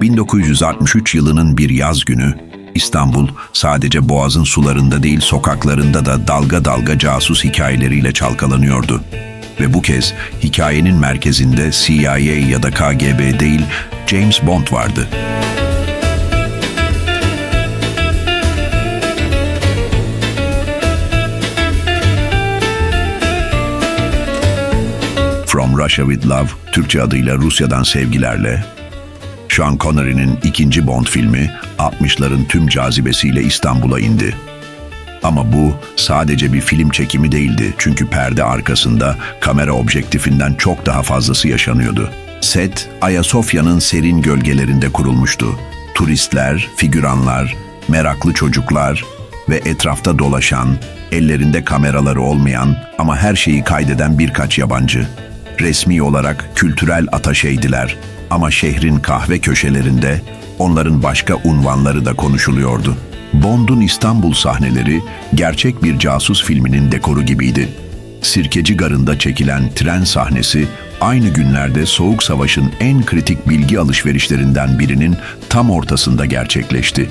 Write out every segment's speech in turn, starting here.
1963 yılının bir yaz günü İstanbul sadece boğazın sularında değil sokaklarında da dalga dalga casus hikayeleriyle çalkalanıyordu. Ve bu kez hikayenin merkezinde CIA ya da KGB değil James Bond vardı. From Russia with Love, Türkçe adıyla Rusya'dan sevgilerle, Sean Connery'nin ikinci Bond filmi 60'ların tüm cazibesiyle İstanbul'a indi. Ama bu sadece bir film çekimi değildi çünkü perde arkasında kamera objektifinden çok daha fazlası yaşanıyordu. Set, Ayasofya'nın serin gölgelerinde kurulmuştu. Turistler, figüranlar, meraklı çocuklar ve etrafta dolaşan, ellerinde kameraları olmayan ama her şeyi kaydeden birkaç yabancı. Resmi olarak kültürel ataşeydiler ama şehrin kahve köşelerinde onların başka unvanları da konuşuluyordu. Bond'un İstanbul sahneleri gerçek bir casus filminin dekoru gibiydi. Sirkeci Garı'nda çekilen tren sahnesi aynı günlerde Soğuk Savaş'ın en kritik bilgi alışverişlerinden birinin tam ortasında gerçekleşti.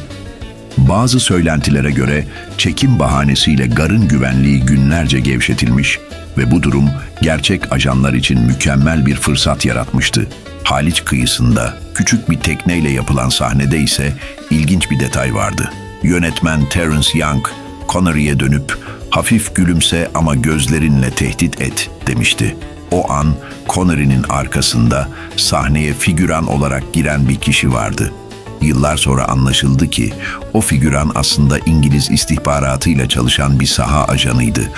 Bazı söylentilere göre çekim bahanesiyle garın güvenliği günlerce gevşetilmiş ve bu durum gerçek ajanlar için mükemmel bir fırsat yaratmıştı. Haliç kıyısında küçük bir tekneyle yapılan sahnede ise ilginç bir detay vardı. Yönetmen Terence Young, Connery'e dönüp hafif gülümse ama gözlerinle tehdit et demişti. O an Connery'nin arkasında sahneye figüran olarak giren bir kişi vardı. Yıllar sonra anlaşıldı ki o figüran aslında İngiliz istihbaratıyla çalışan bir saha ajanıydı.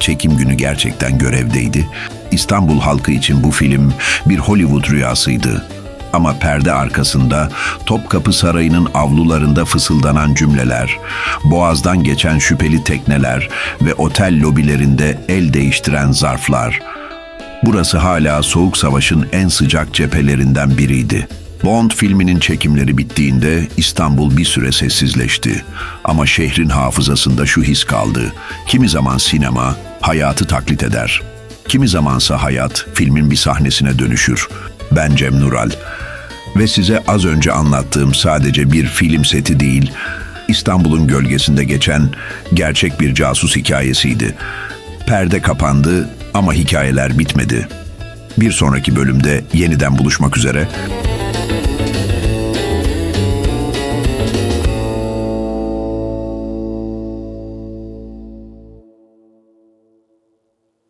Çekim günü gerçekten görevdeydi. İstanbul halkı için bu film bir Hollywood rüyasıydı. Ama perde arkasında Topkapı Sarayı'nın avlularında fısıldanan cümleler, boğazdan geçen şüpheli tekneler ve otel lobilerinde el değiştiren zarflar. Burası hala Soğuk Savaş'ın en sıcak cephelerinden biriydi. Bond filminin çekimleri bittiğinde İstanbul bir süre sessizleşti. Ama şehrin hafızasında şu his kaldı. Kimi zaman sinema hayatı taklit eder. Kimi zamansa hayat filmin bir sahnesine dönüşür. Ben Cem Nural ve size az önce anlattığım sadece bir film seti değil, İstanbul'un gölgesinde geçen gerçek bir casus hikayesiydi. Perde kapandı ama hikayeler bitmedi. Bir sonraki bölümde yeniden buluşmak üzere.